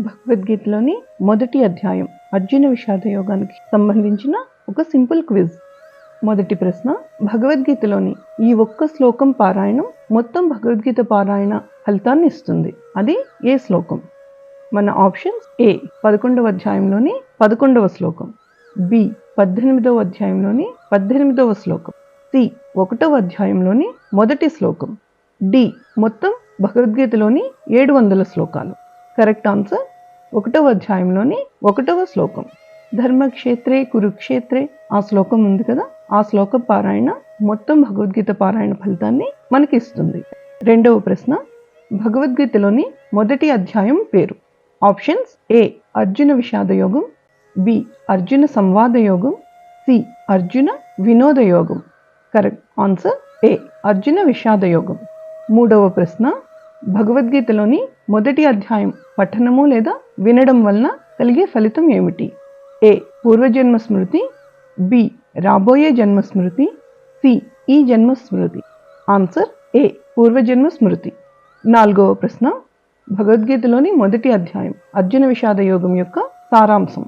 భగవద్గీతలోని మొదటి అధ్యాయం అర్జున విషాద యోగానికి సంబంధించిన ఒక సింపుల్ క్విజ్. మొదటి ప్రశ్న భగవద్గీతలోని ఈ ఒక్క శ్లోకం పారాయణం మొత్తం భగవద్గీత పారాయణ ఫలితాన్ని ఇస్తుంది. అది ఏ శ్లోకం? మన ఆప్షన్స్ ఏ పదకొండవ అధ్యాయంలోని పదకొండవ శ్లోకం బి పద్దెనిమిదవ అధ్యాయంలోని పద్దెనిమిదవ శ్లోకం సి ఒకటవ అధ్యాయంలోని మొదటి శ్లోకం డి మొత్తం భగవద్గీతలోని ఏడు వందల శ్లోకాలు. కరెక్ట్ ఆన్సర్ ఒకటవ అధ్యాయంలోని ఒకటవ శ్లోకం. ధర్మక్షేత్రే కురుక్షేత్రే ఆ శ్లోకం ఉంది కదా? ఆ శ్లోక పారాయణ మొత్తం భగవద్గీత పారాయణ ఫలితాన్ని మనకి ఇస్తుంది రెండవ ప్రశ్న భగవద్గీతలోని మొదటి అధ్యాయం పేరు. ఆప్షన్స్ ఏ అర్జున విషాద యోగం బి అర్జున సంవాద యోగం సి అర్జున వినోద యోగం కరెక్ట్ ఆన్సర్ ఏ అర్జున విషాద యోగం మూడవ ప్రశ్న భగవద్గీతలోని మొదటి అధ్యాయం పఠనము లేదా వినడం వలన కలిగే ఫలితం ఏమిటి? ఏ. పూర్వజన్మ స్మృతి. బి. రాబోయే జన్మ స్మృతి. సి. ఈ జన్మ స్మృతి. ఆన్సర్. ఏ. పూర్వజన్మ స్మృతి. నాలుగవ ప్రశ్న. భగవద్గీతలోని మొదటి అధ్యాయం అర్జున విషాద యోగం యొక్క సారాంశం.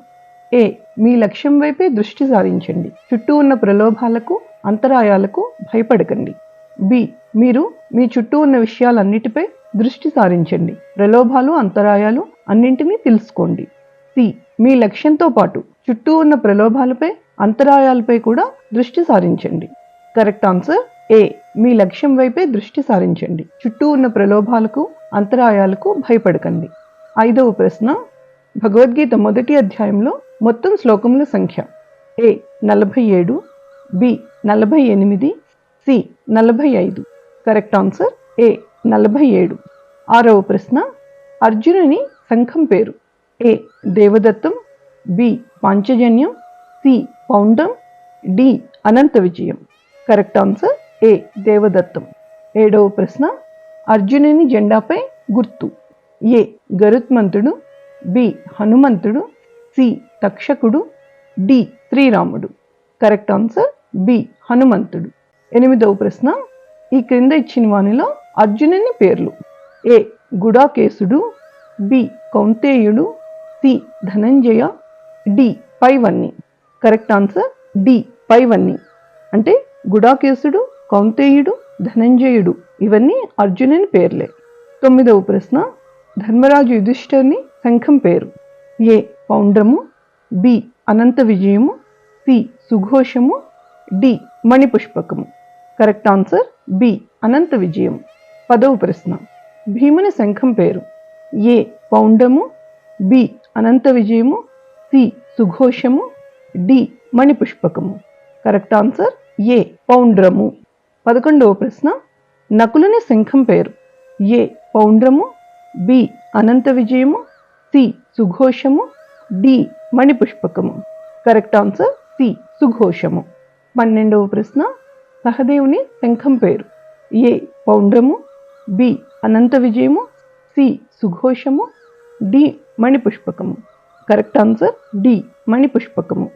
ఏ. మీ లక్ష్యం వైపే దృష్టి సారించండి. చుట్టూ ఉన్న ప్రలోభాలకు అంతరాయాలకు భయపడకండి. బి. మీరు మీ చుట్టూ ఉన్న విషయాలన్నిటిపై దృష్టి సారించండి. ప్రలోభాలు అంతరాయాలు అన్నింటినీ తెలుసుకోండి. సి. మీ లక్ష్యంతో పాటు చుట్టూ ఉన్న ప్రలోభాలపై అంతరాయాలపై కూడా దృష్టి సారించండి. కరెక్ట్ ఆన్సర్ ఏ. మీ లక్ష్యం వైపే దృష్టి సారించండి. చుట్టూ ఉన్న ప్రలోభాలకు అంతరాయాలకు భయపడకండి. ఐదవ ప్రశ్న. భగవద్గీత మొదటి అధ్యాయంలో మొత్తం శ్లోకముల సంఖ్య. ఏ. నలభై ఏడు బి. నలభై ఎనిమిది సి. నలభై ఐదు. Correct answer A. నలభై ఏడు ఆరవ ప్రశ్న అర్జునుని సంఘం పేరు. A Devadattam B Panchajanyam C Paundram D Ananta Vijayam. Correct answer A Devadattam. ఏడవ ప్రశ్న అర్జునుని జెండాపై గుర్తు. A Garutmanthudu B Hanumanthudu C Takshakudu D Sriramudu. Correct answer B Hanumanthudu. ఎనిమిదవ ప్రశ్న ఈ క్రింద ఇచ్చిన వానిలో అర్జునుని పేర్లు. A. గుడాకేశుడు B. కౌంతేయుడు C. Dhananjaya D. పైవన్ని. Correct answer D. పైవన్ని. అంటే గుడాకేశుడు కౌంతేయుడు ధనంజయుడు ఇవన్నీ అర్జునుని పేర్లే. తొమ్మిదవ ప్రశ్న ధర్మరాజు యుధిష్ఠర్ని శంఖం పేరు. ఏ. పౌండ్రము బి. అనంత విజయము C. సుఘోషము D. మణిపుష్పకము. Correct answer B. Ananta Vijayam పదవ ప్రశ్న. భీముని శంఖం పేరు. ఏ. పౌండము. B. Anantha Vijayamu. C. సుఘోషము. D. మణిపుష్పకము. Correct answer A. పౌండ్రము. పదకొండవ ప్రశ్న. నకులుని శంఖం పేరు. ఏ. పౌండ్రము. బి. అనంత విజయము. C. సుఘోషము. D. మణిపుష్పకము. Correct answer C. సుఘోషము. పన్నెండవ ప్రశ్న. సహదేవుని శంఖం పేరు. ఏ. పౌండ్రము. బి అనంత విజయము C సుఘోషము D మణిపుష్పకము. Correct answer D మణిపుష్పకము.